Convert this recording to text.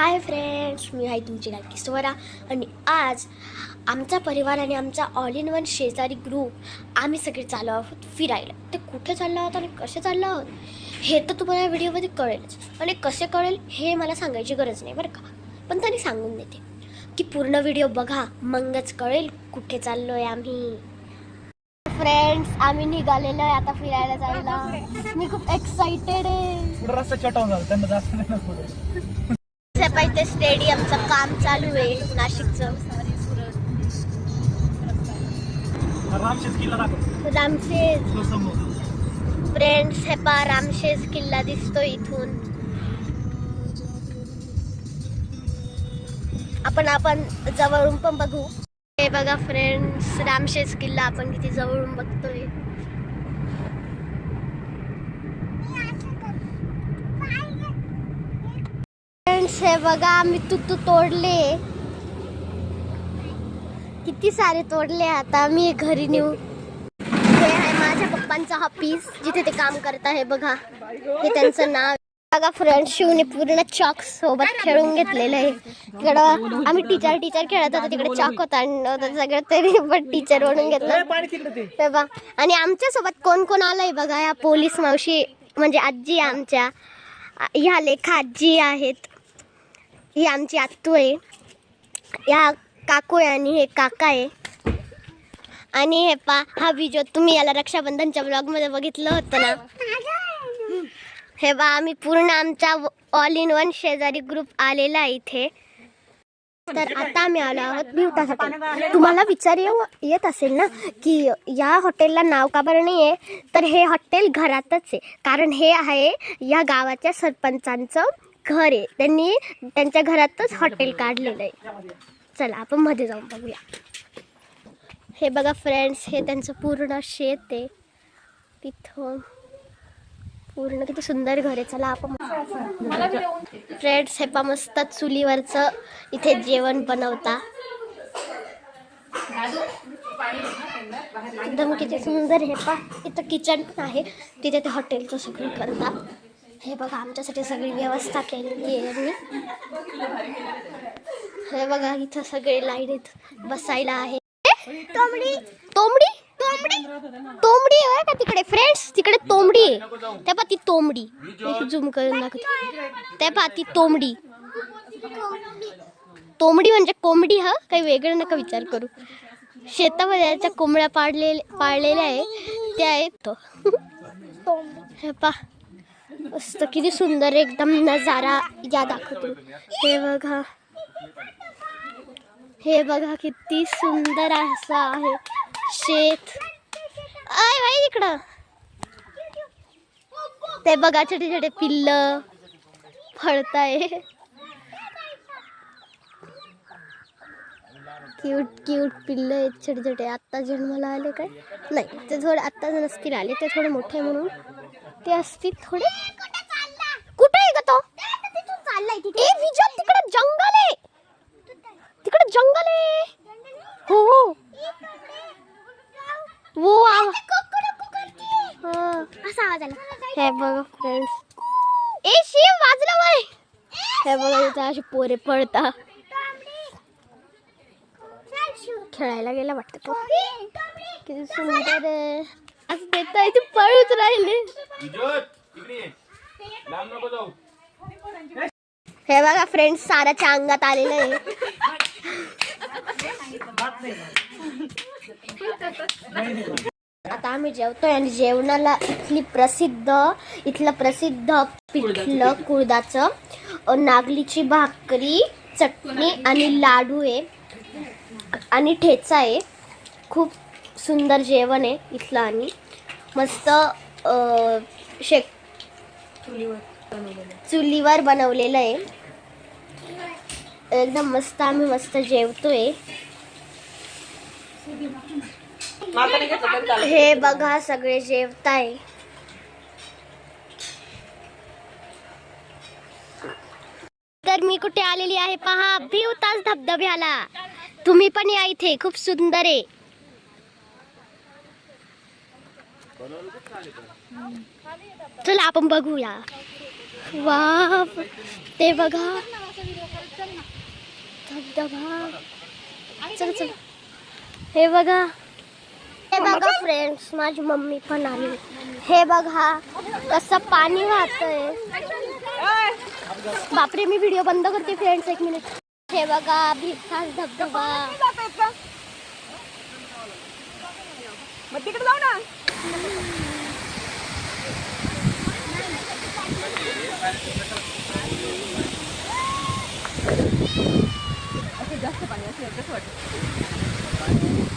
Hi friends मी आहे तुमची लाडकी स्वरा आणि आज आमचा परिवार आणि आमचा ऑल इन वन शेजारी ग्रुप आम्ही सगळे चाललो आहोत फिरायला. ते कुठे चाललो आहोत आणि कसे चाललो आहोत? हे तर तुम्हाला या व्हिडिओमध्ये कळेलच. आणि कसे कळेल हे मला सांगायची गरज नाही बरं का? पण त्यांनी सांगून देते. की पूर्ण व्हिडिओ बघा मगच कळेल कुठे चाललो आहे आम्ही. फ्रेंड्स आम्ही निघालेलो आहे आता फिरायला जायला. मी खूप एक्साइटेड आहे. पुढे इथे स्टेडियमचं काम चालू आहे नाशिकचं. रामशेज तो फ्रेंड्स हे पा रामशेज किल्ला दिसतो इथून. आपण आपण जवळून पण बघू. हे बघा फ्रेंड्स रामशेज किल्ला आपण किती जवळून बघतोय. फ्रेंड्स हे बघा आम्ही तुतू तोडले. किती सारे तोडले आता मी घरी नेऊ. हे आहे माझ्या पप्पांचा ऑफिस जिथे ते काम करत आहे बघा. हे त्यांचं नाव. बघा फ्रेंड शिवने पूर्ण चॉक सोबत खेळून घेतलेलं आहे. इकडं आम्ही टीचर टीचर खेळत होतो तिकडे चॉक होता आणि सगळं तरी पण टीचर म्हणून घेतलं. पाणी तिकडे ते. बघा. आणि आमच्यासोबत कोण कोण आलंय बघा या पोलीस मावशी म्हणजे आजी आमच्या. ह्या लेखा आजी आहेत. ही आमची आत्तू आहे. या काकू आहे आणि हे काका आहे. आणि हे पा हा व्हिडिओ तुम्ही याला रक्षाबंधनच्या ब्लॉगमध्ये बघितलं होतं ना? हे बा आम्ही पूर्ण आमचा ऑल इन वन शेजारी ग्रुप आलेला आहे इथे. तर आता आम्ही आलो आहोत भिवतासाठी तुम्हाला विचार येऊ येत असेल ना की या हॉटेलला नाव का बरं नाही आहे तर हे हॉटेल घरातच आहे. कारण हे आहे या गावाच्या सरपंचांचं घर आहे. त्यांनी त्यांच्या घरातच हॉटेल काढलेलं आहे. चला आपण मध्ये जाऊन बघूया. हे बघा फ्रेंड्स हे त्यांचं पूर्ण शेत आहे. तिथं पूर्ण किती सुंदर घर आहे. चला आपण फ्रेंड्स हे पा मस्त चुलीवरचं इथे जेवण बनवता. एकदम किती सुंदर हे पा इथं किचन पण आहे. तिथे ते हॉटेलचं सगळं करता. हे बघा आमच्यासाठी सगळी व्यवस्था केलेली आहे यांनी. हे बघा इथं सगळे लाइट बसायला आहे. तोंबडी तोंबडी तोंबडी तोंबडी आहे का तिकडे फ्रेंड्स तिकडे तोंबडी आहे. त्या पा ती तोंबडी. झूम करून दाखवते. त्या पा ती तोंबडी. तोंबडी म्हणजे कोंबडी हा? काही वेगळं नका विचार करू. शेतामध्ये याच्या कोंबड्या पाळलेल्या पाळलेल्या आहे. त्या आहेत तो. हे पा मस्त किती सुंदर एकदम नजारा या दाखवतो. हे बघा. हे बघा किती सुंदर असं आहे शेत. आय बाई इकडं. ते बघा छोटे छोटे पिल्ल फळताय. क्यूट क्यूट पिल्ल आहेत छोटे छोटे. आत्ता जन्माला आले काय? नाही ते थोडे आत्ता नसतील आले ते थोडे मोठे म्हणून. ते असतील थोडे. कुठे आहे का तो? ए विजय तिकडे जंगल आहे. तिकडे जंगल आहे. हो हो. वो हा. असा आवाज आला. हे बघा फ्रेंड्स ए शिव वाजलं वय. हे बघा इथं असे पोरे पळता. खेळायला गेला वाटतं तो. किती सुंदर आहे. असं देत आहे ते पळूच राहिले. हे बघा फ्रेंड्स साराच्या अंगात आलेलं आहे. आता आम्ही जेवतोय आणि जेवणाला इथली प्रसिद्ध इथलं प्रसिद्ध पिठलं कुळदाचं नागलीची भाकरी चटणी आणि लाडू आहे. आणि ठेचा आहे. खूप सुंदर जेवण आहे इथलं आणि मस्त अ, शेक चुलीवर बनवलेलं आहे. एकदम मस्त आम्ही मस्त जेवतोय. हे बघा सगळे जेवताय. तर मी कुठे आलेली आहे? पहा भिवताच धबधब्याला. तुम्ही पण या इथे खूप सुंदर आहे. चला आपण बघूया. वा ते बघा. धबधबा. चल चल. हे बघा. हे बघा फ्रेंड्स माझी मम्मी पण आली. हे बघा कसं पाणी वाहतंय. बापरे मी व्हिडिओ बंद करते फ्रेंड्स एक मिनिट हे बघा भिसास धबधबा. मग तिकडे जाऊ ना. जास्त पाणी असेल कसं वाटतं